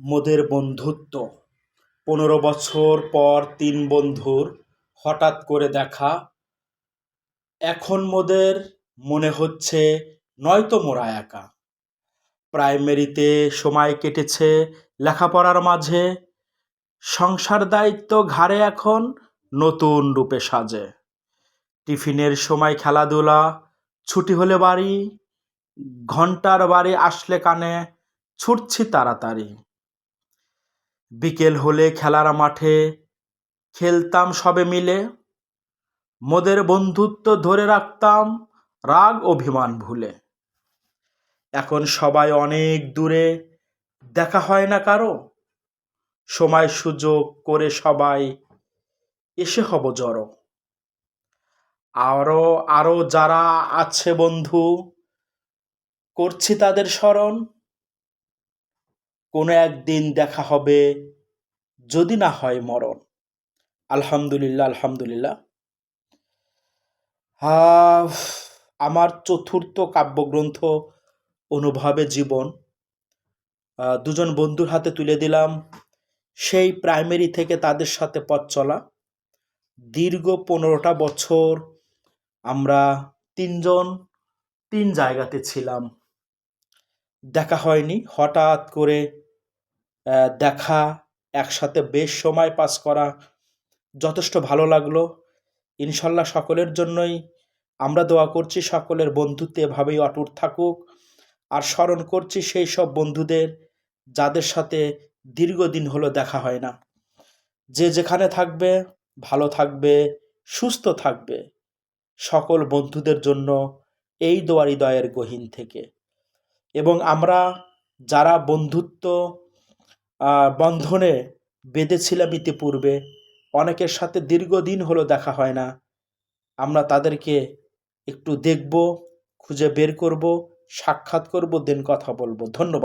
মোদের বন্ধুত্ব। পনেরো বছর পর তিন বন্ধুর হঠাৎ করে দেখা। এখন মোদের মনে হচ্ছে নয়তো মোরা একা। প্রাইমারিতে সময় কেটেছে লেখাপড়ার মাঝে। সংসার দায়িত্ব ঘাড়ে এখন নতুন রূপে সাজে। টিফিনের সময় খেলাধুলা, ছুটি হলে বাড়ি, ঘণ্টার বাড়ি আসলে কানে, ছুটছি তাড়াতাড়ি। বিকেল হলে খেলার মাঠে খেলতাম সবে মিলে। মোদের বন্ধুত্ব ধরে রাখতাম রাগ অভিমান ভুলে। এখন সবাই অনেক দূরে, দেখা হয় না কারও। সময় সুযোগ করে সবাই এসে হব জড়ো। আরও আরও যারা আছে বন্ধু, করছি তাদের স্মরণ। কোনো একদিন দেখা হবে, যদি না হয় মরণ। আলহামদুলিল্লাহ আলহামদুলিল্লাহ। আমার চতুর্থ কাব্যগ্রন্থ অনুভবে জীবন। দুজন বন্ধুর হাতে তুলে দিলাম। সেই প্রাইমারি থেকে তাদের সাথে পথ চলা। দীর্ঘ পনেরোটা বছর আমরা তিনজন, তিন জায়গাতে ছিলাম। দেখা হয়নি। হঠাৎ করে দেখা, একসাথে বেশ সময় পাস করা যথেষ্ট ভালো লাগল। ইনশাল্লাহ সকলের জন্যই আমরা দোয়া করছি সকলের বন্ধুত্ব এভাবেই অটুট থাকুক। আর স্মরণ করছি সেই সব বন্ধুদের যাদের সাথে দীর্ঘদিন হলো দেখা হয় না। যে যেখানে থাকবে, ভালো থাকবে, সুস্থ থাকবে, সকল বন্ধুদের জন্য এই দোয়া হৃদয়ের গহীন থেকে। এবং আমরা যারা বন্ধুত্ব বন্ধনে বেঁধেছিলাম ইতিপূর্বে অনেকের সাথে দীর্ঘদিন হলো দেখা হয় না। আমরা তাদেরকে একটু দেখব, খুঁজে বের করব, সাক্ষাৎ করব দেন কথা বলব। ধন্যবাদ।